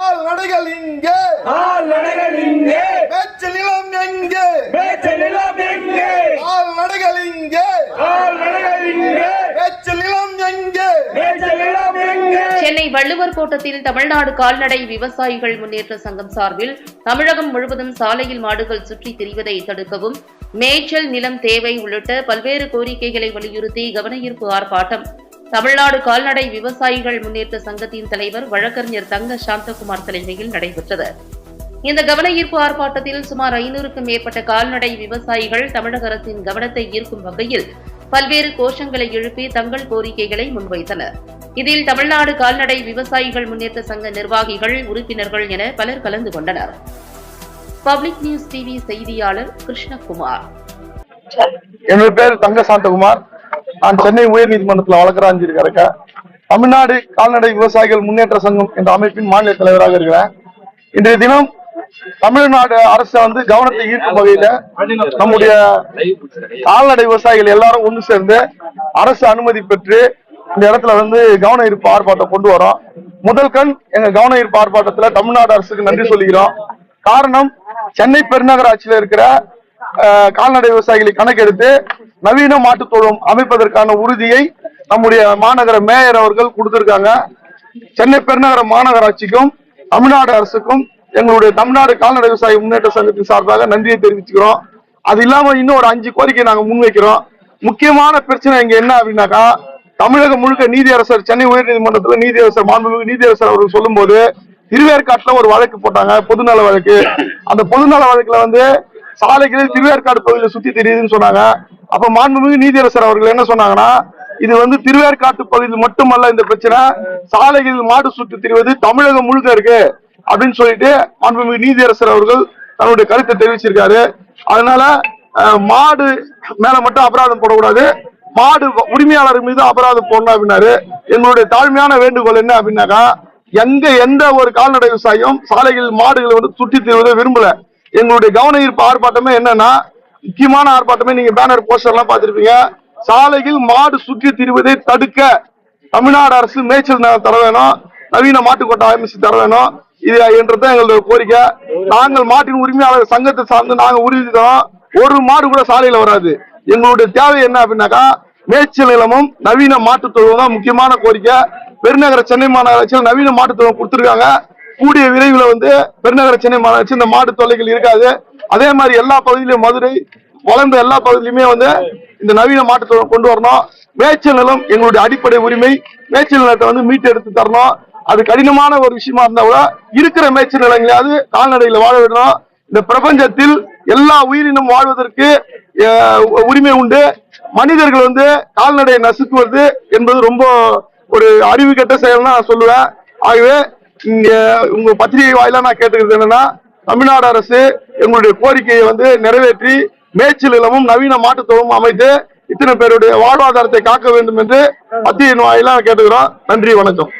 நடைகள் இங்கே. கால்நடைகள் இங்கே. மேய்ச்சல் நிலம் எங்கே. மேய்ச்சல் நிலம் எங்கே. நடைகள் இங்கே. கால்நடைகள் இங்கே. மேய்ச்சல் நிலம் எங்கே. மேய்ச்சல் நிலம் எங்கே. சென்னை வள்ளுவர் கோட்டத்தில் தமிழ்நாடு கால்நடை விவசாயிகள் முன்னேற்ற சங்கம் சார்பில் தமிழகம் முழுவதும் சாலையில் மாடுகள் சுற்றித் திரிவதை தடுக்கவும் மேய்ச்சல் நிலம் தேவை உள்ளிட்ட பல்வேறு கோரிக்கைகளை வலியுறுத்தி கவனஈர்ப்பு ஆர்ப்பாட்டம். தமிழ்நாடு கால்நடை விவசாயிகள் முன்னேற்ற சங்கத்தின் தலைவர் வழக்கறிஞர் தங்க சாந்தகுமார் தலைமையில் நடைபெற்றது. இந்த கவன ஈர்ப்பு ஆர்ப்பாட்டத்தில் சுமார் ஐநூறுக்கும் மேற்பட்ட கால்நடை விவசாயிகள் தமிழக அரசின் கவனத்தை ஈர்க்கும் வகையில் பல்வேறு கோஷங்களை எழுப்பி தங்கள் கோரிக்கைகளை முன்வைத்தனர். இதில் தமிழ்நாடு கால்நடை விவசாயிகள் முன்னேற்ற சங்க நிர்வாகிகள் உறுப்பினர்கள் என பலர் கலந்து கொண்டனர். பப்ளிக் நியூஸ் டிவி செய்தியாளர் கிருஷ்ணகுமார். என்னோட பேர் தங்க சாந்தகுமார். நான் சென்னை உயர் நீதிமன்றத்தில் வழக்கறிஞர் இருக்கேன் தமிழ்நாடு கால்நடை விவசாயிகள் முன்னேற்ற சங்கம் என்ற அமைப்பின் மாநில தலைவராக இருக்கிறேன். இன்றைய தினம் தமிழ்நாடு அரசு வந்து கவனத்தை ஈர்க்கும் வகையில நம்முடைய கால்நடை விவசாயிகள் எல்லாரும் ஒன்று சேர்ந்து அரசு அனுமதி பெற்று இந்த இடத்துல வந்து கவன ஈர்ப்பு ஆர்ப்பாட்டம் கொண்டு வரோம். முதல் கண் எங்க கவன ஈர்ப்பு ஆர்ப்பாட்டத்துல தமிழ்நாடு அரசுக்கு நன்றி சொல்லிக்கிறோம். காரணம் சென்னை பெருநகராட்சியில இருக்கிற கால்நடை விவசாயிகளை கணக்கெடுத்து நவீன மாட்டுத் தொழுவம் அமைப்பதற்கான உறுதியை நம்முடைய மாநகர மேயர் அவர்கள் கொடுத்திருக்காங்க. சென்னை பெருநகர மாநகராட்சிக்கும் தமிழ்நாடு அரசுக்கும் எங்களுடைய தமிழ்நாடு கால்நடை விவசாய முன்னேற்ற சங்கத்தின் சார்பாக நன்றியை தெரிவிச்சுக்கிறோம். அது இல்லாம இன்னும் ஒரு அஞ்சு கோரிக்கை நாங்க முன்வைக்கிறோம். முக்கியமான பிரச்சனை இங்க என்ன அப்படின்னாக்கா தமிழகம் முழுக்க நீதியரசர் சென்னை உயர்நீதிமன்றத்துல நீதியரசர் மாண்புமிகு நீதியரசர் அவர்கள் சொல்லும்போது திருவேற்காட்டுல ஒரு வழக்கு போட்டாங்க பொதுநல வழக்கு. அந்த பொதுநல வழக்குல வந்து சாலைகளில் திருவேற்காடு பகுதியில் சுத்தி தெரியுதுன்னு சொன்னாங்க. அப்ப மாண்புமிகு நீதியரசர் அவர்கள் என்ன சொன்னாங்கன்னா இது வந்து திருவேற்காட்டு பகுதியில் மட்டுமல்ல இந்த பிரச்சனை. சாலைகளில் மாடு சுற்றி திரிவது தமிழகம் முழுக்க இருக்கு அப்படின்னு சொல்லிட்டு மாண்புமிகு நீதியரசர் அவர்கள் தன்னுடைய கருத்தை தெரிவிச்சிருக்காரு. அதனால மாடு மேல மட்டும் அபராதம் போடக்கூடாது. மாடு உரிமையாளர் மீது அபராதம் போடணும் அப்படின்னாரு. எங்களுடைய தாழ்மையான வேண்டுகோள் என்ன அப்படின்னாக்கா எங்க எந்த ஒரு கால்நடை விவசாயம் சாலைகளில் மாடுகளை வந்து சுற்றி திருவதை விரும்பல. எங்களுடைய கவன ஈர்ப்பு ஆர்ப்பாட்டமே என்னன்னா முக்கியமான ஆர்ப்பாட்டமே நீங்க பேனர் போஸ்டர் எல்லாம் பார்த்திருப்பீங்க. சாலையில் மாடு சுற்றி திரிவதை தடுக்க தமிழ்நாடு அரசு மேய்ச்சல் நிலம் தர வேணும். நவீன மாட்டுக்கொட்டை அமைச்சு தர வேணும். இது என்றதான் எங்களுடைய கோரிக்கை. நாங்கள் மாட்டின் உரிமையாளர் சங்கத்தை சார்ந்து நாங்க உறுதி தரோம். ஒரு மாடு கூட சாலையில வராது. எங்களுடைய தேவை என்ன அப்படின்னாக்கா மேய்ச்சல் நிலமும் நவீன மாட்டுத்தொழுவும் தான் முக்கியமான கோரிக்கை. பெருநகர சென்னை மாநகராட்சியில் நவீன மாட்டுத் தொழுவம் கொடுத்துருக்காங்க. கூடிய விரைவில் வந்து பெருநகர சென்னை மாநகராட்சி இந்த மாட்டு தொல்லைகள் இருக்காது. அதே மாதிரி எல்லா பகுதியிலும் மதுரை வளர்ந்த எல்லா பகுதியிலுமே வந்து இந்த நவீன மாட்டு கொண்டு வரணும். மேய்ச்சல் நிலம் எங்களுடைய அடிப்படை உரிமை. மேய்ச்சல் நிலத்தை வந்து மீட்டு எடுத்து தரணும். அது கடினமான ஒரு விஷயமா இருந்தா கூட இருக்கிற மேய்ச்சல் நிலங்களையாவது கால்நடைகளை வாழ விடணும். இந்த பிரபஞ்சத்தில் எல்லா உயிரினம் வாழ்வதற்கு உரிமை உண்டு. மனிதர்கள் வந்து கால்நடையை நசுக்குவது என்பது ரொம்ப ஒரு அறிவு கெட்ட செயல்னு நான் சொல்லுவேன். ஆகவே இங்க உங்க பத்திரிகை வாயிலா நான் கேட்டுக்கிறது என்னன்னா தமிழ்நாடு அரசு எங்களுடைய கோரிக்கையை வந்து நிறைவேற்றி மேய்ச்சல் இல்லமும் நவீன மாட்டுத்தொழுவும் அமைத்து இத்தனை பேருடைய வாழ்வாதாரத்தை காக்க வேண்டும் என்று பத்திரிகை வாயிலா கேட்டுக்கிறோம். நன்றி வணக்கம்.